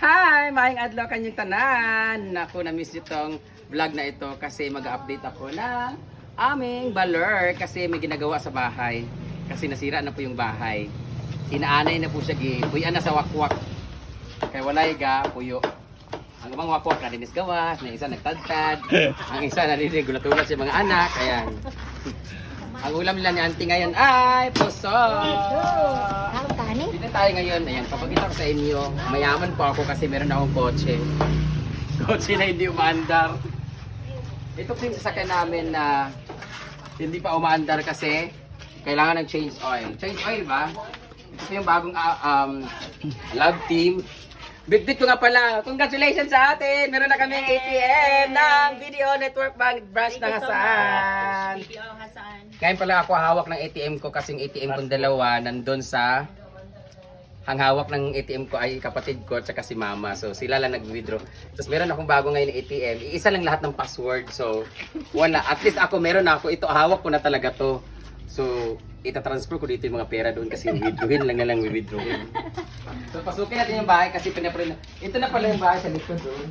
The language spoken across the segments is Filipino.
Hi! Maayong adlaw kanyang tanan! Naku, na-miss nyo tong vlog na ito kasi mag-update ako ng aming baler kasi may ginagawa sa bahay. Kasi nasira na po yung bahay. Inaanay na po siya gi. Puyan na sa wakwak. Kaya wala ga, puyo. Ang mga wakwak na dinis gawas, na isa nagtadtad, ang isa narinig gulat-ulat sa mga anak, ayan. Ang ulam nila ni auntie ngayon ay puso! Dito tayo ngayon, ayan, papakita ko sa inyo, mayaman po ako kasi meron akong kotse. Kotse na hindi umaandar. Ito po yung sasakyan namin na hindi pa umaandar kasi kailangan ng change oil. Change oil ba? Ito po yung bagong ah, um, love team. Bitbit ko nga pala, congratulations sa atin! Meron na kaming ATM ng Video Network Bank branch ng Hasaan. Video Hasan. Ngayon pala ako hawak ng ATM ko kasi yung ATM kong dalawa nandun sa ang hawak ng ATM ko ay kapatid ko at si mama. So sila lang nag-withdraw. Tapos meron akong bago ngayon ATM. Iisa lang lahat ng password. So wala. At least ako meron ako. Ito hawak ko na talaga to. So itatransfer ko dito yung mga pera doon kasi withdrawin lang na lang withdrawin. So pasukin natin yung bahay kasi pinaprint. Ito na pala yung bahay sa likod doon.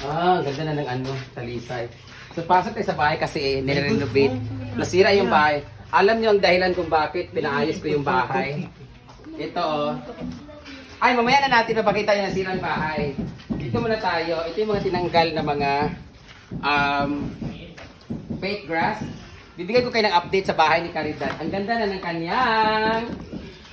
Ah, ganda na ng ano, talisay. So pasok tayo sa bahay kasi eh, nire-renovate. Nasira yung bahay. Alam niyo ang dahilan kung bakit pinaayos ko yung bahay. Ito oh. Ay, mamaya na natin mapakita yung nasira yung bahay. Dito muna tayo. Ito yung mga tinanggal na mga um, fake grass. Bibigay ko kayo ng update sa bahay ni Caridad. Ang ganda na ng kanyang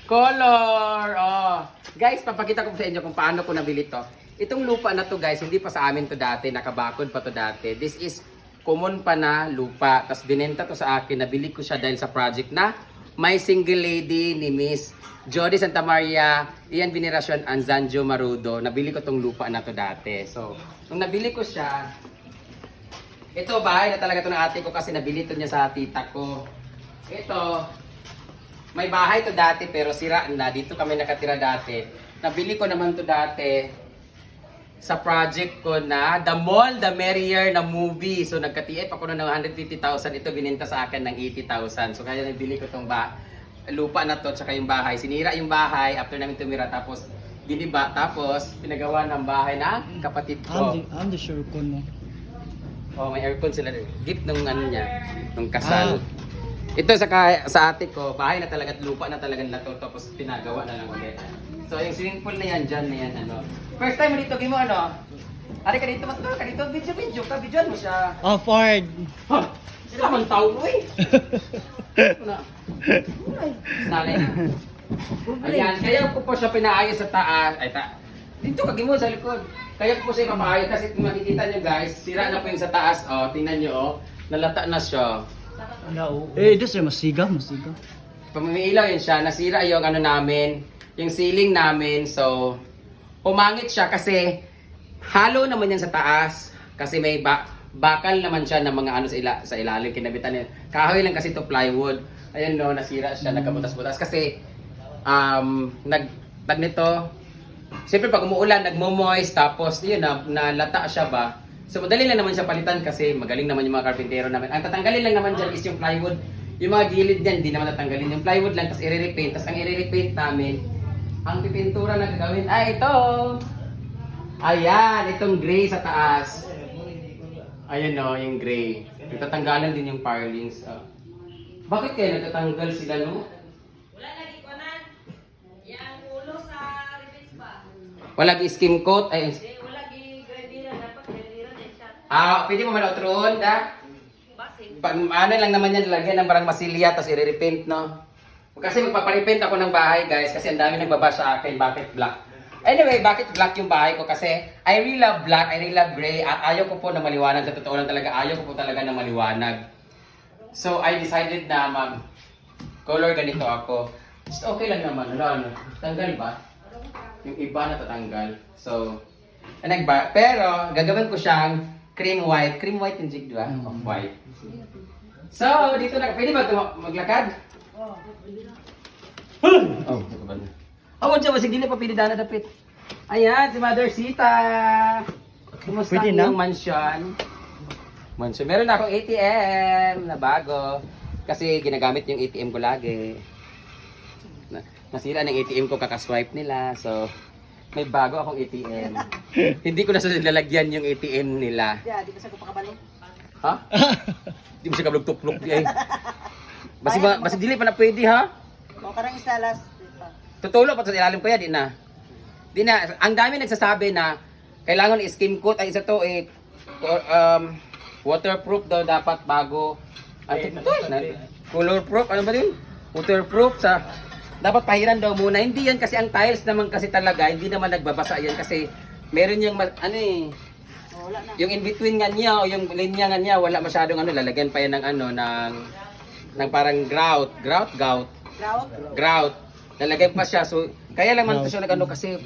color. Oh. Guys, papakita ko sa inyo kung paano ko nabili to. Itong lupa na to guys, hindi pa sa amin to dati. Nakabakod pa to dati. This is common pa na lupa. Tapos binenta to sa akin. Nabili ko siya dahil sa project na My Single Lady ni Miss Jody Santa Maria, Ian Veneracion, and Zanjo Marudo. Nabili ko tong lupa na to dati. So, nung nabili ko siya, ito bahay na talaga to ng ate ko kasi nabili to niya sa tita ko. Ito, may bahay to dati pero sira na. Dito kami nakatira dati. Nabili ko naman to dati sa project ko na The Mall, The Merrier na movie. So nagka-TF ako na ng 150,000. Ito bininta sa akin ng 80,000. So kaya nabili ko tong ba lupa na to tsaka yung bahay. Sinira yung bahay after namin tumira tapos giniba tapos pinagawa ng bahay ng kapatid ko. I'm the, I'm the sure ko no. Oh, may aircon sila. Gift nung ano niya, nung kasal. Ito sa ka- sa ate ko, bahay na talaga at lupa na talaga na to, tapos pinagawa na lang ulit. So yung swimming pool na yan, dyan na yan, ano. First time mo dito, gimo ano? Ari ka dito, mat ka dito, video video ka, videoan mo siya. Oh, Ford. Ha? Sila man tao mo eh. Ano? Na. Ayan, kaya ko po siya pinaayos sa taas. Ay, ta dito ka gimo sa likod. Kaya ko po siya ipapaayos kasi kung makikita nyo guys, sira na po yung sa taas. Oh, tingnan nyo oh. Nalata na siya. Eh, this is masiga, masiga. Pamimilaw yun siya. Nasira yung ano namin, yung ceiling namin. So, pumangit siya kasi halo naman yan sa taas. Kasi may ba bakal naman siya ng mga ano sa, ila sa ilalim. Kinabitan niya. Kahoy lang kasi to plywood. Ayan no, nasira siya, nagkabutas-butas. Kasi, um, nag, tag nito, Siyempre pag umuulan, nagmo-moist, tapos yun, na, nalata siya ba. So madali lang naman siya palitan kasi magaling naman yung mga karpintero namin. Ang tatanggalin lang naman dyan is yung plywood. Yung mga gilid niyan, hindi naman tatanggalin. Yung plywood lang, tapos i-repaint. Tapos ang i-repaint namin, ang pipintura na gagawin ay ito. Ayan, itong gray sa taas. Ayan o, yung gray. Itatanggalan din yung firelings. ah. Bakit kaya nagtatanggal sila no? Wala gi skim coat ay Ah, pwede mo man outron da. Pag ano lang naman yan, lagyan ng parang masilya tapos i-repaint no. Kasi magpaparepaint ako ng bahay guys kasi ang dami nagbaba sa akin bakit black. Anyway, bakit black yung bahay ko? Kasi I really love black, I really love gray at ayaw ko po na maliwanag. Sa totoo lang talaga, ayaw ko po talaga na maliwanag. So I decided na mag color ganito ako. Just okay lang naman. Ano, ano. Tanggal ba? Yung iba na tatanggal. So, ah, nagba pero gagawin ko siyang cream white. Cream white yung jig, di ba? Of white. So, dito na, pwede ba ito maglakad? Oh, oh Oh, wala ba? Sige, pa pili na dapit. Ayan, si Mother Sita. Kumusta Pwede ang na? iyong mansion? Mansion. Meron na akong ATM na bago. Kasi ginagamit yung ATM ko lagi. Na, nasira ng ATM ko kakaswipe nila. So, may bago akong ATM. Hindi ko na sa lalagyan yung ATM nila. Yeah, di ba sa ko pakabalo? Ha? Di mo siya kablog-tuplog di ay. Basi ba, basi dili pa na pwede ha? O karang isa last. Diba? Tutulo pa sa ilalim ko ya di na. Di na ang dami nagsasabi na kailangan i-skim coat ay isa to eh um waterproof daw dapat bago ano to? Na, color proof ano ba yun? Waterproof sa dapat pahiran daw muna. Hindi yan kasi ang tiles naman kasi talaga hindi naman nagbabasa yan kasi meron yung ano eh O, wala na. yung in between nga niya o yung linya nga niya wala masyadong ano lalagyan pa yan ng ano ng ng parang grout grout gout. Grout? grout. Lalagyan pa siya. So kaya lang man to siya nagano kasi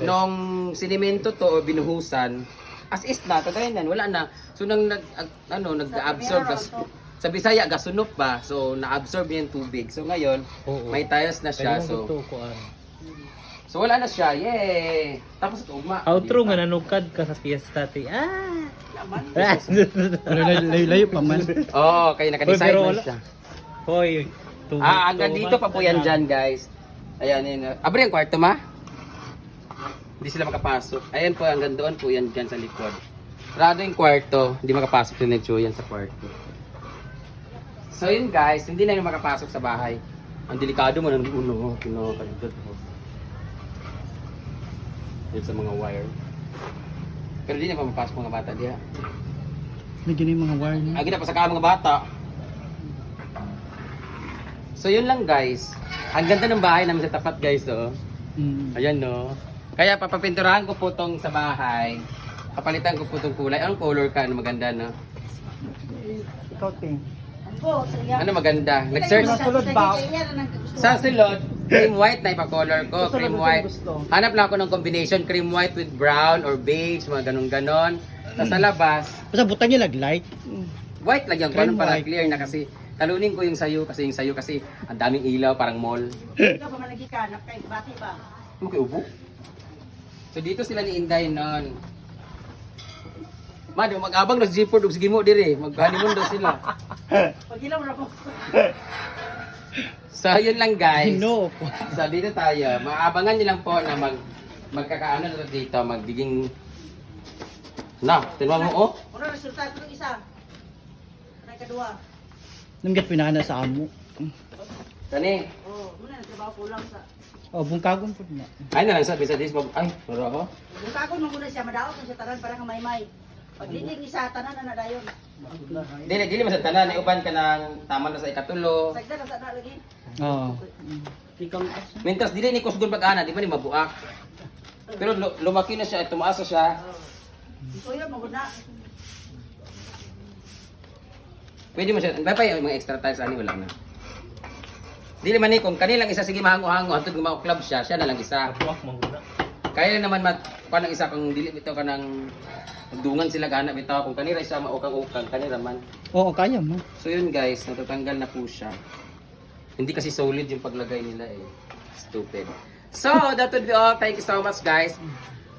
nung sinimento to o binuhusan as is na tagay nan wala na. So nang nag ag- ano nag-absorb gas sa Bisaya gasunop ba so na-absorb niya yung tubig so ngayon Oo. may tiles na siya so kuan. so wala na siya yay tapos ito ugma Outro nga nanukad ka sa fiesta ti. Ah. Pero lay- layo-layo pa man. Oo, kaya naka-decide Pero na wala. siya. Hoy. two- Ah, hanggang dito pa po yan dyan, guys. Ayan, yun. Abre ang kwarto, ma? Hindi sila makapasok. Ayan po, hanggang doon po yan dyan sa likod. Sarado yung kwarto. Hindi makapasok yung Necho yan sa kwarto. So yun guys, hindi na yung makapasok sa bahay. Ang delikado mo ng uno, kinakalagad mo. Yun sa mga wire. Pero di na pa mapasok mga bata diha. May ganun yung mga wire niya. Agi na pa sa mga bata. So yun lang guys. Ang ganda ng bahay namin sa tapat guys oh. Mm. Ayan no. Kaya papapinturahan ko po tong sa bahay. Kapalitan ko po tong kulay. Anong color ka? Ano maganda no? Ikaw, Ting. Ano maganda? Nag-search Sulod ba? sa silod. Cream white na ipa-color ko. Gusto Cream lang white. gusto. Hanap lang ako ng combination. Cream white with brown or beige. Mga ganun-ganon. Tapos sa labas, Basta butan niya lag-light. White lang yung Cream kanon para white. clear na kasi talunin ko yung sayo kasi yung sayo kasi ang daming ilaw parang mall. Ikaw pa man nagkikanap kay bati ba? Ano kayo ubo? So dito sila ni Inday noon. Mado mag-abang na jeepord ug sige mo dire, mag-honeymoon daw sila. Pag ilaw na po. So yun lang guys. No. So dito tayo, maabangan niyo lang po na mag magkakaano na to dito, magiging na, tinawag mo oh. Muna resulta ko ng isa. Kanay kadua. Namgat pinana sa amo. Kani, Oh, muna nagtrabaho ko lang sa Oh, bungkagon po na. ay na lang sa bisa dis ay, pero ako. Kung kako mo muna siya madaot na siya tanan para ka Pag linig ni sa tanan na dayon. Dili dili man sa tanan, iuban ka ng tama na sa ikatulo. Sagda na sa na lagi. Oo. Mintas dili ni kusgon pag-ana, di ba ni mabuak. Pero lu- lumaki na siya, tumaas na siya. So yun, magod na. Pwede mo siya, may pa yung mga extra tiles ani wala na. Dili man ni kung kanilang isa sige mahango-hango hantod gumawa club siya, siya na lang isa. Tuwak mangguna. Kaya naman mat kuan ang isa kung dili bitaw ka ng dungan sila gana bitaw kung kanira isa maukang-ukang kanira man. Oo, kaya mo. So yun guys, natatanggal na po siya. Hindi kasi solid yung paglagay nila eh. Stupid. So, that would be all. Thank you so much guys.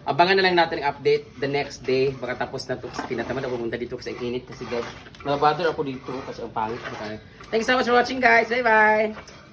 Abangan na lang natin ang update the next day. Baka tapos na to kasi tinatamad ako pumunta dito kasi ang init kasi guys. Nabother ako dito kasi ang pangit. Thank you so much for watching guys. Bye bye!